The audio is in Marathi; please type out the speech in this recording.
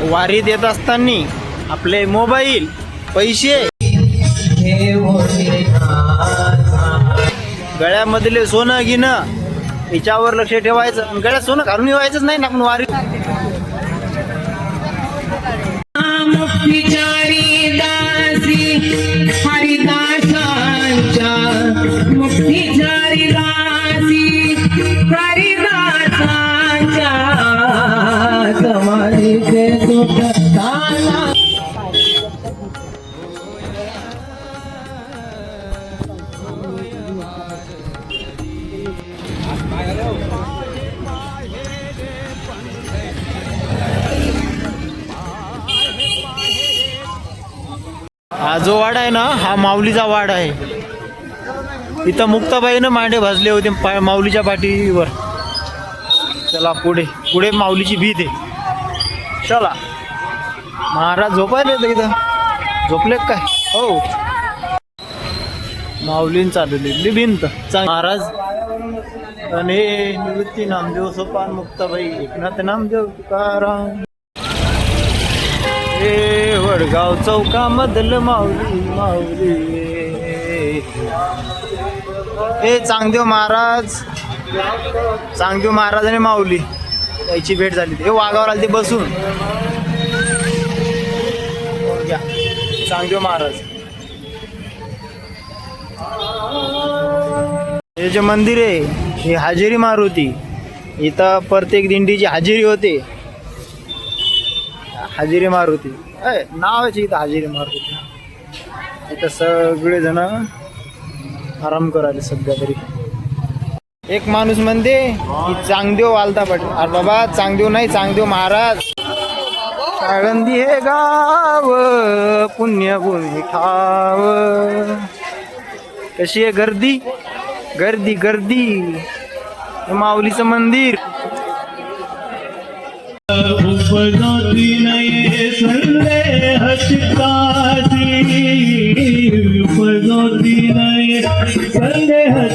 वारी देत असताना आपले मोबाईल पैसे. गळ्यामधले सोनं घेणं याच्यावर लक्ष ठेवायचं. गळ्यात सोनं घालून येवायचंच नाही ना आपण वारी. हा जो वाडा आहे ना हा माऊलीचा वाडा आहे. इथं मुक्ताबाईनं मांडे भाजले होते पा माऊलीच्या पाठीवर. चला पुढे पुढे माऊलीची भीत आहे. चला. महाराज झोपायला येतं इथं. झोपले काय? हो. माऊलीन चालवलेली भिंत महाराज. आणि निवृत्ती नामदेव सोपान मुक्ताबाई. एकनाथ नामदेव तुकाराम. हे वडगाव चौकामधलं माऊली माऊली. हे चांगदेव महाराज. चांगदेव महाराज आणि माऊली. याची भेट झाली. ते वाघावर आली ते बसून. चांगदेव महाराज. हे जे मंदिर आहे हे हाजेरी मारुती. इथं प्रत्येक दिंडीची हाजेरी होते. हाजेरी मारुती. अय नावाची इथं हाजेरी मारुती. इथं सगळे जण आराम करायला सध्या तरी. एक माणूस म्हणते चांगदेव वालता पाटील अरे बाबा चांगदेव नाही चांगदेव महाराज. आळंदी हे गाव पुण्यभूमी ठाव कशी आहे गर्दी? गर्दी गर्दी. माऊलीचं मंदिर. उपजोती नये संदेह चित्तासी उपजोती नये संदेह